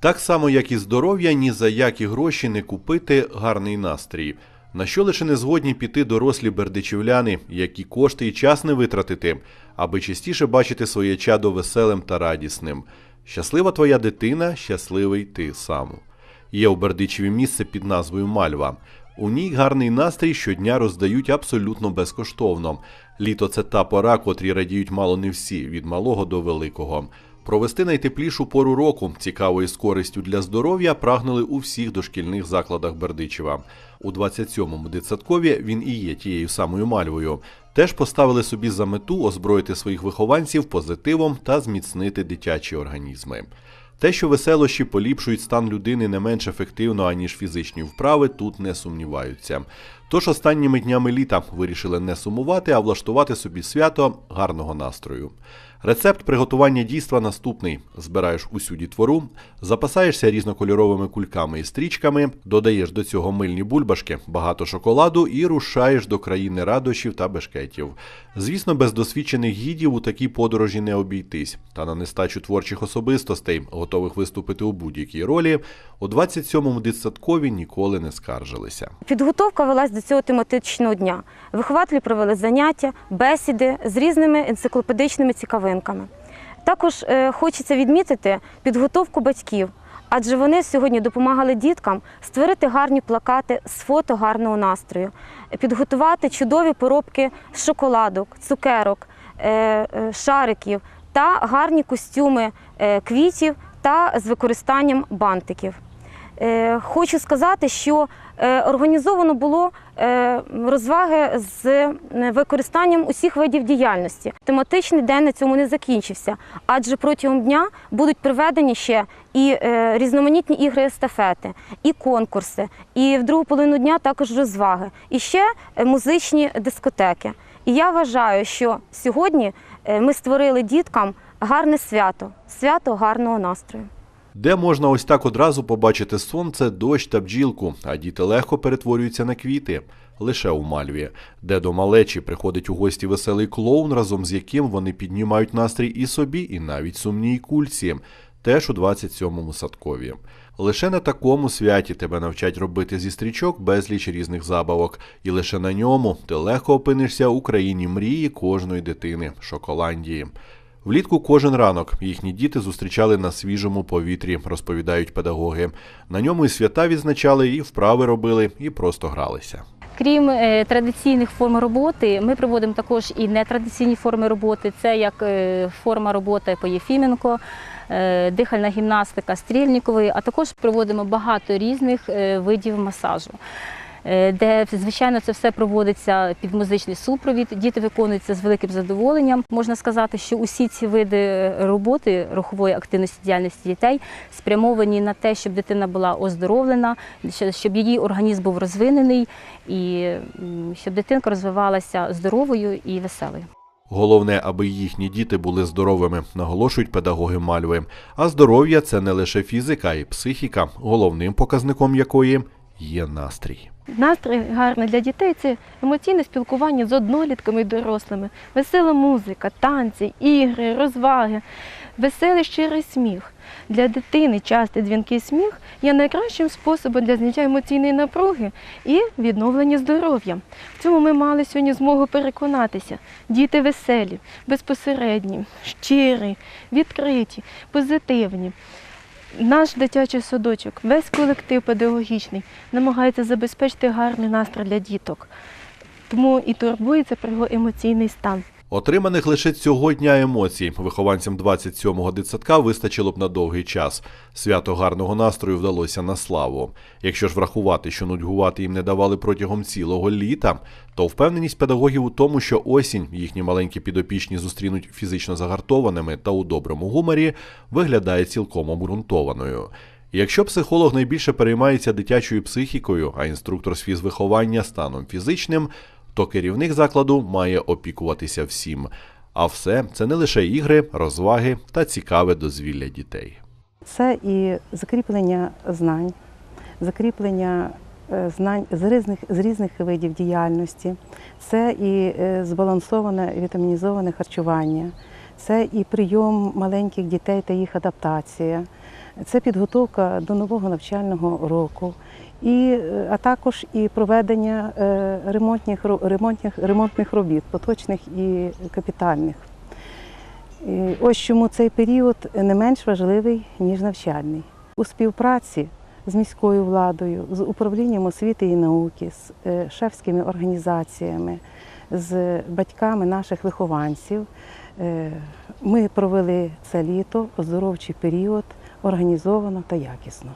Так само, як і здоров'я, ні за які гроші не купити гарний настрій. На що лише не згодні піти дорослі бердичівляни, які кошти і час не витратити, аби частіше бачити своє чадо веселим та радісним. Щаслива твоя дитина, щасливий ти сам. Є у Бердичеві місце під назвою Мальва. У ній гарний настрій щодня роздають абсолютно безкоштовно. Літо це та пора, котрі радіють мало не всі, від малого до великого. Провести найтеплішу пору року цікавою з користю для здоров'я прагнули у всіх дошкільних закладах Бердичева. У 27-му дитсадкові він і є тією самою мальвою. Теж поставили собі за мету озброїти своїх вихованців позитивом та зміцнити дитячі організми. Те, що веселощі поліпшують стан людини не менш ефективно, аніж фізичні вправи, тут не сумніваються. Тож останніми днями літа вирішили не сумувати, а влаштувати собі свято гарного настрою. Рецепт приготування дійства наступний: збираєш усю дітвору, запасаєшся різнокольоровими кульками і стрічками, додаєш до цього мильні бульбашки, багато шоколаду і рушаєш до країни радощів та бешкетів. Звісно, без досвідчених гідів у такій подорожі не обійтись, та на нестачу творчих особистостей, готових виступити у будь-якій ролі, у 27-му дитсадкові ніколи не скаржилися. Підготовка велась до цього тематичного дня. Вихователі провели заняття, бесіди з різними енциклопедичними цікавинками. Також е, хочеться відмітити підготовку батьків, адже вони сьогодні допомагали діткам створити гарні плакати з фото гарного настрою, підготувати чудові поробки з шоколадок, цукерок, е, е, шариків та гарні костюми квітів та з використанням бантиків. Е, Хочу сказати, що е, організовано було е, розваги з використанням усіх видів діяльності. Тематичний день на цьому не закінчився, адже протягом дня будуть проведені ще і різноманітні ігри естафети, і конкурси, і в другу половину дня також розваги, і ще музичні дискотеки. І я вважаю, що сьогодні ми створили діткам гарне свято, свято гарного настрою. Де можна ось так одразу побачити сонце, дощ та бджілку, а діти легко перетворюються на квіти. Лише у Мальві, де до малечі приходить у гості веселий клоун, разом з яким вони піднімають настрій і собі, і навіть сумній кульці, теж у 27-му садкові. Лише на такому святі тебе навчать робити зі стрічок безліч різних забавок, і лише на ньому ти легко опинишся у країні мрії кожної дитини Шоколандії. Влітку кожен ранок їхні діти зустрічали на свіжому повітрі, розповідають педагоги. На ньому і свята відзначали, і вправи робили, і просто гралися. Крім е, традиційних форм роботи, ми проводимо також і нетрадиційні форми роботи. Це як е, форма роботи по Єфіменко, е, дихальна гімнастика стрільникової, а також проводимо багато різних видів масажу. Е, Де звичайно це все проводиться під музичний супровід. Діти виконують це з великим задоволенням. Можна сказати, що усі ці види роботи рухової активності діяльності дітей спрямовані на те, щоб дитина була оздоровлена, щоб її організм був розвинений і щоб дитинка розвивалася здоровою і веселою. Головне, аби їхні діти були здоровими, наголошують педагоги Мальви. А здоров'я це не лише фізика, й психіка, головним показником якої є настрій. Настрій гарний для дітей це емоційне спілкування з однолітками і дорослими, весела музика, танці, ігри, розваги, веселий щирий сміх. Для дитини частий дзвінкий сміх є найкращим способом для зняття емоційної напруги і відновлення здоров'я. В цьому ми мали сьогодні змогу переконатися. Діти веселі, безпосередні, щирі, відкриті, позитивні. Наш дитячий садочок, весь колектив педагогічний намагається забезпечити гарний настрій для діток, тому і турбується про його емоційний стан. Отриманих лише цього дня емоцій вихованцям 27-го дитсадка вистачило б на довгий час. Свято гарного настрою вдалося на славу. Якщо ж врахувати, що нудьгувати їм не давали протягом цілого літа, то впевненість педагогів у тому, що осінь їхні маленькі підопічні зустрінуть фізично загартованими та у доброму гуморі, виглядає цілком обґрунтованою. Якщо психолог найбільше переймається дитячою психікою, а інструктор з фізвиховання станом фізичним, то керівник закладу має опікуватися всім. А все це не лише ігри, розваги та цікаве дозвілля дітей. Це і закріплення знань, закріплення е, знань з різних, з різних видів діяльності, це і е, збалансоване вітамінізоване харчування, це і прийом маленьких дітей та їх адаптація, Це підготовка до нового навчального року, і, е, а також і проведення е, ремонтних, ремонтних, ремонтних робіт, поточних і капітальних. І ось чому цей період не менш важливий, ніж навчальний. У співпраці з міською владою, з управлінням освіти і науки, з е, шефськими організаціями, з батьками наших вихованців ми провели це літо, оздоровчий період організовано та якісно.